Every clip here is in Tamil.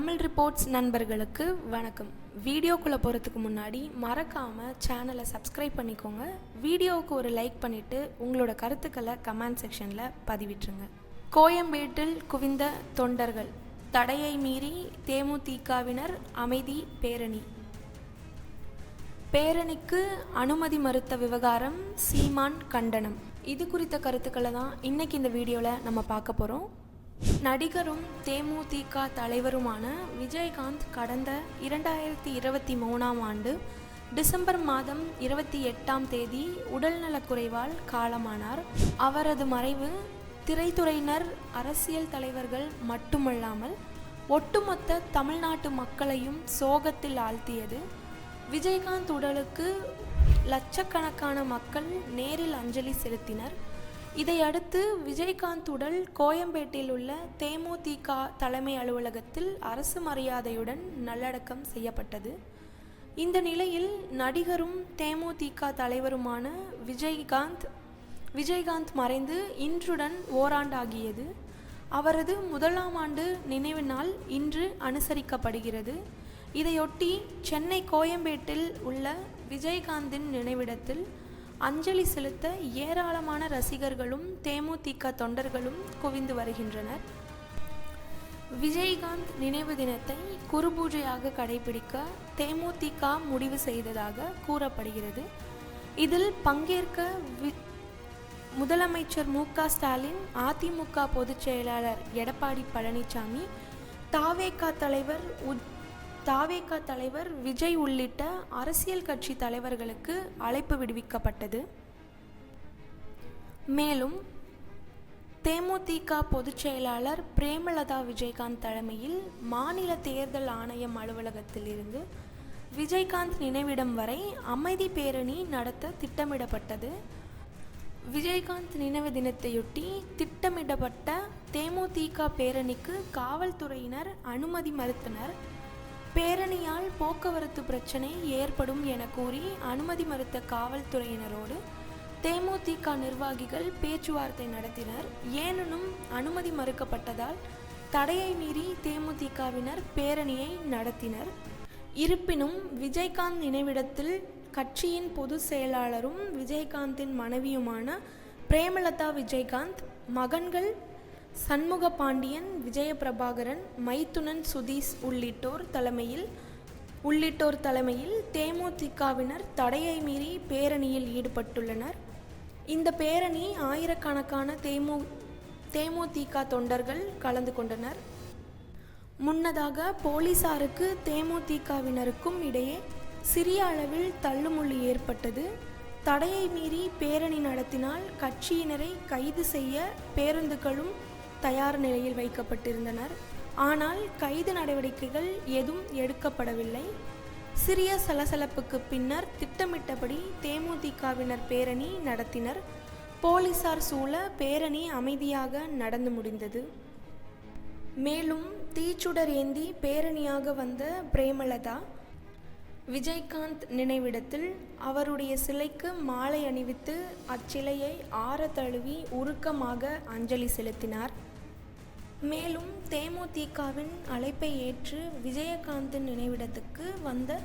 தமிழ் ரிப்போர்ட்ஸ் நண்பர்களுக்கு வணக்கம். வீடியோக்குள்ளே போகிறதுக்கு முன்னாடி மறக்காமல் சேனலை சப்ஸ்கிரைப் பண்ணிக்கோங்க. வீடியோவுக்கு ஒரு லைக் பண்ணிவிட்டு உங்களோட கருத்துக்களை கமெண்ட் செக்ஷனில் பதிவிட்டுருங்க. கோயம்பேட்டில் குவிந்த தொண்டர்கள். தடையை மீறி தேமுதிகவினர் அமைதி பேரணி. பேரணிக்கு அனுமதி மறுத்த விவகாரம் சீமான் கண்டனம். இது குறித்த கருத்துக்களை தான் இன்னைக்கு இந்த வீடியோவில் நம்ம பார்க்க போகிறோம் நடிகரும் தேமுதிக தலைவருமான விஜயகாந்த் கடந்த இரண்டாயிரத்தி இருபத்தி மூணாம் ஆண்டு டிசம்பர் மாதம் இருபத்தி எட்டாம் தேதி உடல்நலக்குறைவால் காலமானார். அவரது மறைவு திரைத்துறையினர் அரசியல் தலைவர்கள் மட்டுமல்லாமல் ஒட்டுமொத்த தமிழ்நாட்டு மக்களையும் சோகத்தில் ஆழ்த்தியது. விஜயகாந்த் உடலுக்கு லட்சக்கணக்கான மக்கள் நேரில் அஞ்சலி செலுத்தினர். இதையடுத்து விஜயகாந்த் உடல் கோயம்பேட்டில் உள்ள தேமுதிக தலைமை அலுவலகத்தில் அரசு மரியாதையுடன் நல்லடக்கம் செய்யப்பட்டது. இந்த நிலையில் நடிகரும் தேமுதிக தலைவருமான விஜயகாந்த் விஜயகாந்த் மறைந்து இன்றுடன் ஓராண்டாகியது. அவரது முதலாம் ஆண்டு நினைவு நாள் இன்று அனுசரிக்கப்படுகிறது. இதையொட்டி சென்னை கோயம்பேட்டில் உள்ள விஜயகாந்தின் நினைவிடத்தில் அஞ்சலி செலுத்த ஏராளமான ரசிகர்களும் தேமுதிக தொண்டர்களும் குவிந்து வருகின்றனர். விஜயகாந்த் நினைவு தினத்தை குருபூஜையாக கடைபிடிக்க தேமுதிக முடிவு செய்ததாக கூறப்படுகிறது. இதில் பங்கேற்க வி முதலமைச்சர் மு க ஸ்டாலின் அதிமுக பொதுச் செயலாளர் எடப்பாடி பழனிசாமி தாவேகா தலைவர் உத் தாவேகா தலைவர் விஜய் உள்ளிட்ட அரசியல் கட்சி தலைவர்களுக்கு அழைப்பு விடுவிக்கப்பட்டது. மேலும் தேமுதிக பொதுச் செயலாளர் பிரேமலதா விஜயகாந்த் தலைமையில் மாநில தேர்தல் ஆணையம் அலுவலகத்தில் இருந்து விஜயகாந்த் நினைவிடம் வரை அமைதி பேரணி நடத்த திட்டமிடப்பட்டது. விஜயகாந்த் நினைவு தினத்தையொட்டி திட்டமிடப்பட்ட தேமுதிக பேரணிக்கு காவல்துறையினர் அனுமதி மறுத்தனர். பேரணியால் போக்குவரத்து பிரச்சனை ஏற்படும் என கூறி அனுமதி மறுத்த காவல்துறையினரோடு தேமுதிக நிர்வாகிகள் பேச்சுவார்த்தை நடத்தினர். ஏனெனும் அனுமதி மறுக்கப்பட்டதால் தடையை மீறி தேமுதிகவினர் பேரணியை நடத்தினர். இருப்பினும் விஜயகாந்த் நினைவிடத்தில் கட்சியின் பொதுச் செயலாளரும் விஜயகாந்தின் மனைவியுமான பிரேமலதா விஜயகாந்த் மகன்கள் சண்முக பாண்டியன் விஜயபிரபாகரன் மைத்துனன் சுதீஷ் உள்ளிட்டோர் தலைமையில் உள்ளிட்டோர் தலைமையில் தேமுதிகவினர் தடையை மீறி பேரணியில் ஈடுபட்டுள்ளனர். இந்த பேரணி ஆயிரக்கணக்கான தேமு தேமுதிக தொண்டர்கள் கலந்து கொண்டனர். முன்னதாக போலீசாருக்கு தேமுதிகவினருக்கும் இடையே சிறிய அளவில் தள்ளுமுள்ளு ஏற்பட்டது. தடையை மீறி பேரணி நடத்தினால் கட்சியினரை கைது செய்ய பேருந்துகளும் தயார் நிலையில் வைக்கப்பட்டிருந்தனர். ஆனால் கைது நடவடிக்கைகள் எதுவும் எடுக்கப்படவில்லை. சிறிய சலசலப்புக்கு பின்னர் திட்டமிட்டபடி தேமுதிகவினர் பேரணி நடத்தினர். போலீசார் சூழ பேரணி அமைதியாக நடந்து முடிந்தது. மேலும் தீச்சுடர் ஏந்தி பேரணியாக வந்த பிரேமலதா விஜயகாந்த் நினைவிடத்தில் அவருடைய சிலைக்கு மாலை அணிவித்து அச்சிலையை ஆற தழுவி உருக்கமாக அஞ்சலி செலுத்தினார். மேலும் தேமுதிகவின் அழைப்பை ஏற்று விஜயகாந்தின் நினைவிடத்துக்கு வந்த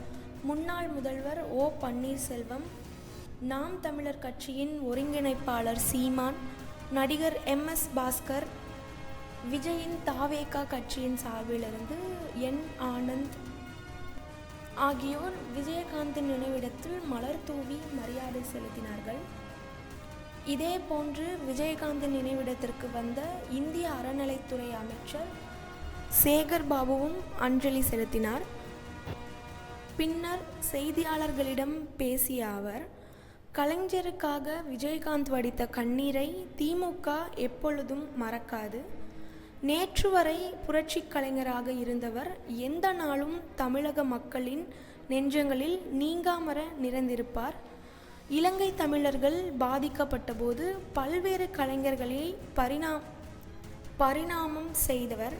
முன்னாள் முதல்வர் ஓ பன்னீர்செல்வம் நாம் தமிழர் கட்சியின் ஒருங்கிணைப்பாளர் சீமான் நடிகர் எம் எஸ் பாஸ்கர் விஜயின் தாவேகா கட்சியின் சார்பிலிருந்து என் ஆனந்த் ஆகியோர் விஜயகாந்தின் நினைவிடத்தில் மலர் தூவி மரியாதை செலுத்தினார்கள். இதே போன்று விஜயகாந்தின் நினைவிடத்திற்கு வந்த இந்திய அறநிலைத்துறை அமைச்சர் சேகர் பாபுவும் அஞ்சலி செலுத்தினார். பின்னர் செய்தியாளர்களிடம் பேசிய அவர் கலைஞருக்காக விஜயகாந்த் வடித்த கண்ணீரை திமுக எப்பொழுதும் மறக்காது. நேற்று வரை புரட்சி கலைஞராக இருந்தவர் எந்த நாளும் தமிழக மக்களின் நெஞ்சங்களில் நீங்காமற நிறைந்திருப்பார். இலங்கை தமிழர்கள் பாதிக்கப்பட்டபோது பல்வேறு கலைஞர்களை பரிணா பரிணாமம் செய்தவர்.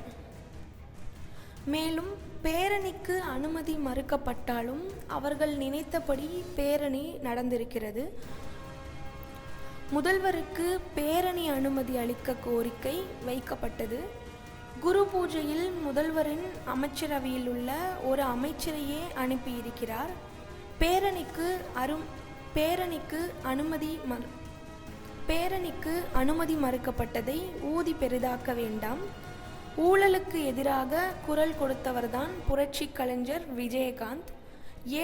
மேலும் பேரணிக்கு அனுமதி மறுக்கப்பட்டாலும் அவர்கள் நினைத்தபடி பேரணி நடந்திருக்கிறது. முதல்வருக்கு பேரணி அனுமதி அளிக்க கோரிக்கை வைக்கப்பட்டது. குரு பூஜையில் முதல்வரின் அமைச்சரவையில் உள்ள ஒரு அமைச்சரையே அனுப்பியிருக்கிறார். பேரணிக்கு அரும் பேரணிக்கு அனுமதி மறு பேரணிக்கு அனுமதி மறுக்கப்பட்டதை ஊதி பெரிதாக்க வேண்டாம். ஊழலுக்கு எதிராக குரல் கொடுத்தவர்தான் புரட்சி கலைஞர் விஜயகாந்த்.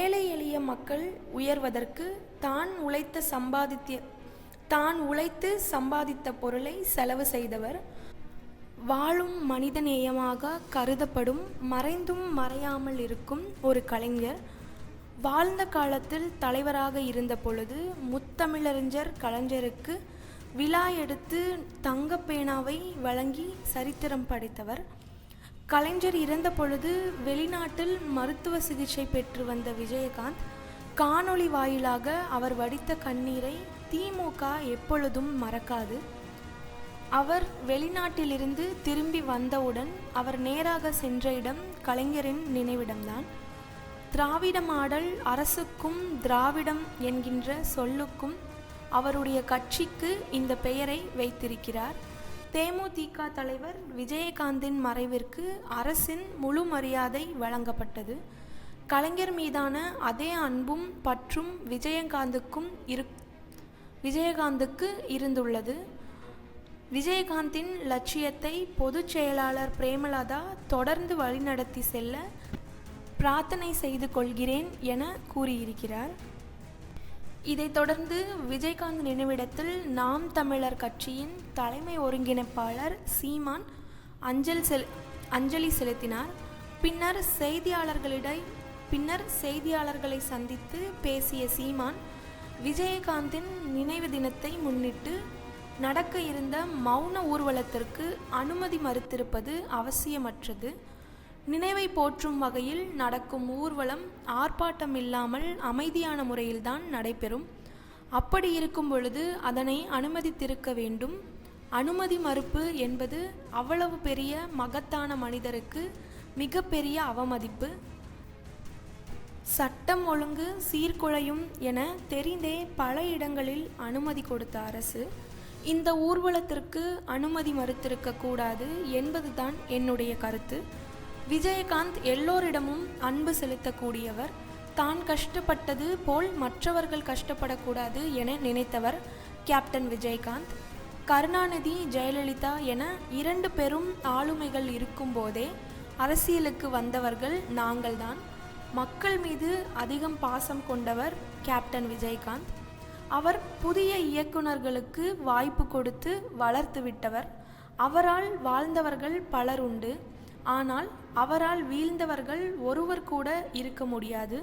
ஏழை எளிய மக்கள் உயர்வதற்கு தான் உழைத்த சம்பாதித்த தான் உழைத்து சம்பாதித்த பொருளை செலவு செய்தவர். வாழும் மனிதநேயமாக கருதப்படும் மறைந்தும் மறையாமல் இருக்கும் ஒரு கலைஞர். வாழ்ந்த காலத்தில் தலைவராக இருந்த பொழுது முத்தமிழறிஞர் கலைஞருக்கு விழா எடுத்து தங்கப்பேனாவை வழங்கி சரித்திரம் படைத்தவர். கலைஞர் இறந்த பொழுது வெளிநாட்டில் மருத்துவ சிகிச்சை பெற்று வந்த விஜயகாந்த் காணொளி வாயிலாக அவர் வடித்த கண்ணீரை திமுக எப்பொழுதும் மறக்காது. அவர் வெளிநாட்டிலிருந்து திரும்பி வந்தவுடன் அவர் நேராக சென்ற இடம் கலைஞரின் நினைவிடம்தான். திராவிடமாடல் அரசுக்கும் திராவிடம் என்கின்ற சொல்லுக்கும் அவருடைய கட்சிக்கு இந்த பெயரை வைத்திருக்கிறார். தேமுதிக தலைவர் விஜயகாந்தின் மறைவிற்கு அரசின் முழு மரியாதை வழங்கப்பட்டது. கலைஞர் மீதான அதே அன்பும் பற்றும் விஜயகாந்துக்கும் இரு விஜயகாந்துக்கு இருந்துள்ளது. விஜயகாந்தின் லட்சியத்தை பொதுச் செயலாளர் பிரேமலதா தொடர்ந்து வழிநடத்தி செல்ல பிரார்த்தனை செய்து கொள்கிறேன் என கூறியிருக்கிறார். இதைத் தொடர்ந்து விஜயகாந்த் நினைவிடத்தில் நாம் தமிழர் கட்சியின் தலைமை ஒருங்கிணைப்பாளர் சீமான் அஞ்சல் செல் அஞ்சலி செலுத்தினார். பின்னர் செய்தியாளர்களிடம் பின்னர் செய்தியாளர்களை சந்தித்து பேசிய சீமான் விஜயகாந்தின் நினைவு தினத்தை முன்னிட்டு நடக்க இருந்த மௌன ஊர்வலத்திற்கு அனுமதி மறுத்திருப்பது அவசியமற்றது. நினைவை போற்றும் வகையில் நடக்கும் ஊர்வலம் ஆர்ப்பாட்டம் இல்லாமல் அமைதியான முறையில்தான் நடைபெறும். அப்படி இருக்கும் பொழுது அதனை அனுமதித்திருக்க வேண்டும். அனுமதி மறுப்பு என்பது அவ்வளவு பெரிய மகத்தான மனிதருக்கு மிகப்பெரிய அவமதிப்பு. சட்டம் ஒழுங்கு சீர்குலையும் என தெரிந்தே பல இடங்களில் அனுமதி கொடுத்த அரசு இந்த ஊர்வலத்திற்கு அனுமதி மறுத்திருக்க கூடாது என்பதுதான் என்னுடைய கருத்து. விஜயகாந்த் எல்லோரிடமும் அன்பு செலுத்தக்கூடியவர். தான் கஷ்டப்பட்டது போல் மற்றவர்கள் கஷ்டப்படக்கூடாது என நினைத்தவர் கேப்டன் விஜயகாந்த். கருணாநிதி ஜெயலலிதா என இரண்டு பெரும் ஆளுமைகள் இருக்கும்போதே அரசியலுக்கு வந்தவர்கள் நாங்கள்தான். மக்கள் மீது அதிகம் பாசம் கொண்டவர் கேப்டன் விஜயகாந்த். அவர் புதிய இயக்குனர்களுக்கு வாய்ப்பு கொடுத்து வளர்த்து விட்டவர் அவரால் வாழ்ந்தவர்கள் பலர் உண்டு ஆனால் அவரால் வீழ்ந்தவர்கள் ஒருவர் கூட இருக்க முடியாது.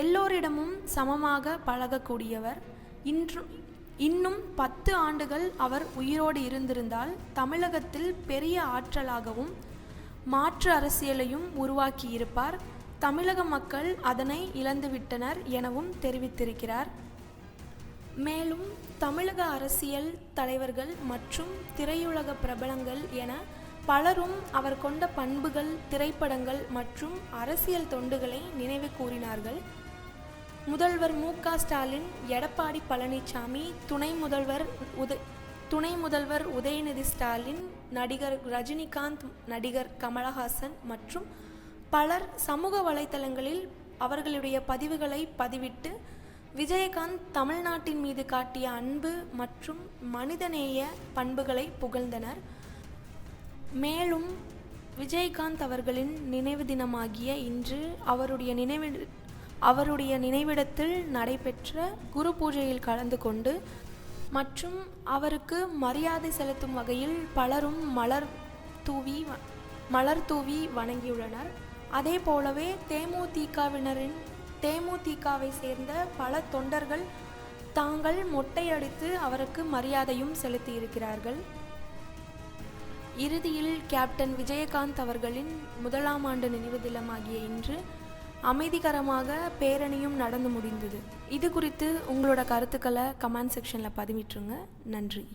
எல்லோரிடமும் சமமாக பழகக்கூடியவர். இன்று இன்னும் பத்து ஆண்டுகள் அவர் உயிரோடு இருந்திருந்தால் தமிழகத்தில் பெரிய ஆற்றலாகவும் மாற்று அரசியலையும் உருவாக்கியிருப்பார். தமிழக மக்கள் அதனை இழந்துவிட்டனர் எனவும் தெரிவித்திருக்கிறார். மேலும் தமிழக அரசியல் தலைவர்கள் மற்றும் திரையுலக பிரபலங்கள் என பலரும் அவர் கொண்ட பண்புகள் திரைப்படங்கள் மற்றும் அரசியல் தொண்டுகளை நினைவு கூறினார்கள். முதல்வர் மு க ஸ்டாலின் எடப்பாடி பழனிசாமி துணை முதல்வர் உத துணை முதல்வர் உதயநிதி ஸ்டாலின் நடிகர் ரஜினிகாந்த் நடிகர் கமலஹாசன் மற்றும் பலர் சமூக வலைதளங்களில் அவர்களுடைய பதிவுகளை பதிவிட்டு விஜயகாந்த் தமிழ்நாட்டின் மீது காட்டிய அன்பு மற்றும் மனிதநேய பண்புகளை புகழ்ந்தனர். மேலும் விஜயகாந்த் அவர்களின் நினைவு தினமாகிய இன்று அவருடைய நினைவு அவருடைய நினைவிடத்தில் நடைபெற்ற குரு பூஜையில் கலந்து கொண்டு மற்றும் அவருக்கு மரியாதை செலுத்தும் வகையில் பலரும் மலர் தூவி மலர் தூவி வணங்கியுள்ளனர். அதே போலவே தேமுதிகவினரின் தேமுதிகவை சேர்ந்த பல தொண்டர்கள் தாங்கள் மொட்டையடித்து அவருக்கு மரியாதையும் செலுத்தியிருக்கிறார்கள். இறுதியில் கேப்டன் விஜயகாந்த் அவர்களின் முதலாம் ஆண்டு நினைவு தினமாகிய இன்று அமைதிகரமாக பேரணியும் நடந்து முடிந்தது. இது குறித்து உங்களோட கருத்துக்களை கமெண்ட் செக்ஷனில் பதிவிட்டுருங்க. நன்றி.